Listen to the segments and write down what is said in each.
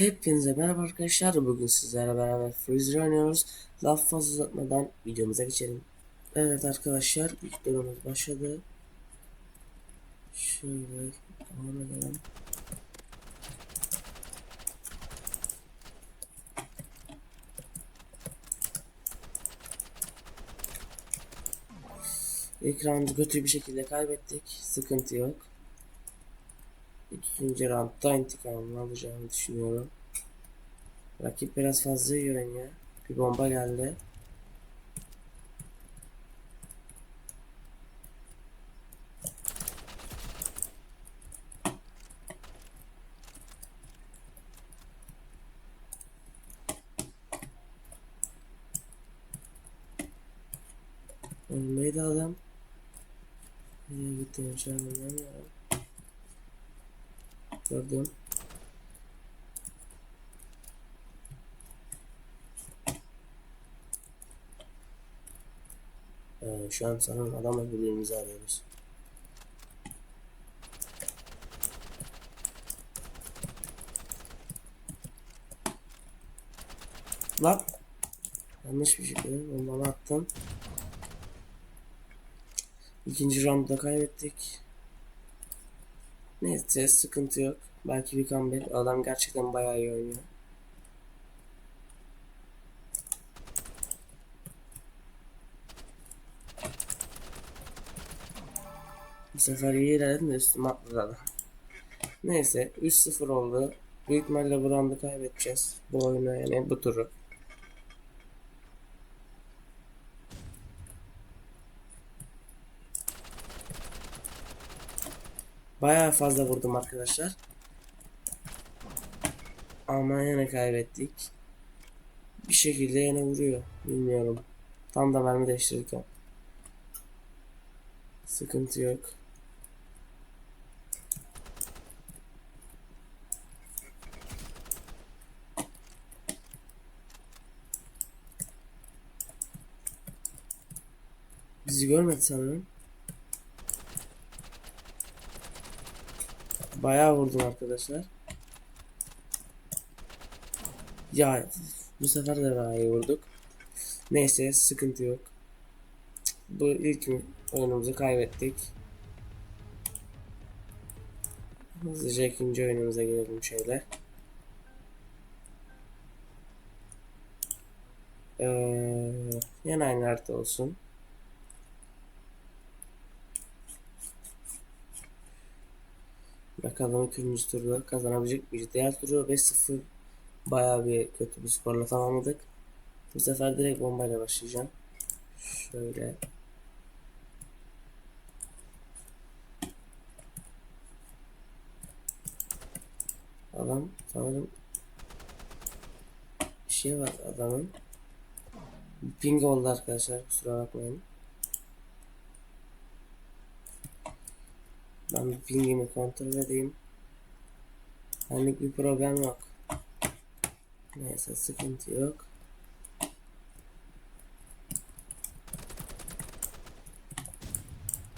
Hepinize merhaba arkadaşlar. Bugün sizlerle beraber Freezer oynuyoruz. Laf fazla uzatmadan videomuza geçelim. Evet arkadaşlar ilk dönemimiz başladı. Şöyle devam edelim. İlk roundu kötü bir şekilde kaybettik. Sıkıntı yok. İkinci roundda intikamını alacağımı düşünüyorum. Rakip biraz fazla iyi oynuyor. Bir bomba geldi. Önümdeydi adam. Nereye gittiğini şu an bilmiyorum. Gördüm. Ee, şu an sanırım adamla birbirimizi arıyoruz. Lan! Yanlış bir şekilde bombamı attım. İkinci roundda kaybettik. Neyse sıkıntı yok. Belki bir comeback. Adam gerçekten bayağı iyi oynuyor. Bu sefer iyi ilerledim de üstüme atladı. Neyse 3-0 oldu. Büyük ihtimalle bu roundu kaybedeceğiz. Bu oyunu yani bu turu. Bayağı fazla vurdum arkadaşlar. Ama yine kaybettik. Bir şekilde yine vuruyor. Bilmiyorum. Tam da mermi değiştirirken. Sıkıntı yok. Bizi görmedi sanırım. Bayağı vurdum arkadaşlar. Ya bu sefer de iyi vurduk. Neyse sıkıntı yok. Bu ilk oyunumuzu kaybettik. Hızlıca ikinci oyunumuza gelelim şöyle. Ee, yine aynı harita olsun. Bakalım ikinci turda kazanabilecek miyiz? Diğer turu 5-0 bayağı bir kötü bir skorla tamamladık. Bu sefer direkt bombayla başlayacağım. Şöyle. Adam sanırım bir şey var adamın. Ping oldu arkadaşlar kusura bakmayın. Ben pingimi kontrol edeyim. Benlik bir problem yok. Neyse sıkıntı yok.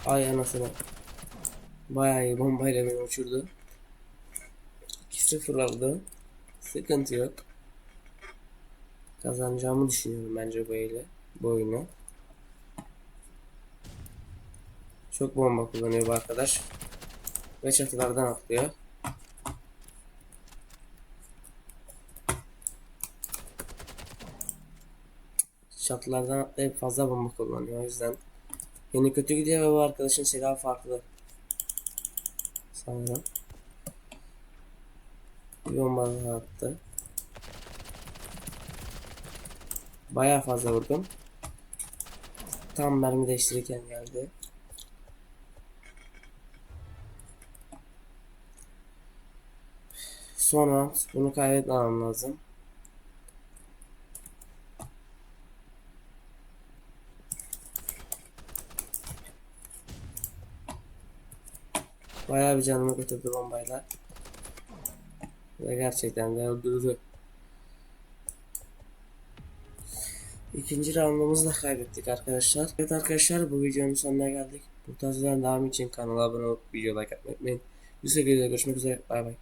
Ay anasını. Bayağı iyi bombayla beni uçurdu. 2-0 oldu. Sıkıntı yok. Kazanacağımı düşünüyorum bence bu ile. Bu oyunu. Çok bomba kullanıyor bu arkadaş. Ve çatılardan atlıyor. Çatılardan atlayıp fazla bomba kullanıyor o yüzden. Yeni kötü gidiyor ve bu arkadaşın silahı farklı. Sanırım. Bir bomba daha attı. Bayağı fazla vurdum. Tam mermi değiştirirken geldi. Son round. Bunu kaybetmem lazım. Bayağı bir canımı götürdü bombayla. Ve gerçekten de öldürdü. İkinci roundumuzu da kaybettik arkadaşlar. Evet arkadaşlar bu videonun sonuna geldik. Bu tarz devamı için kanala abone olup video like atmayı unutmayın. Bir sonraki videoda görüşmek üzere. Bay bay.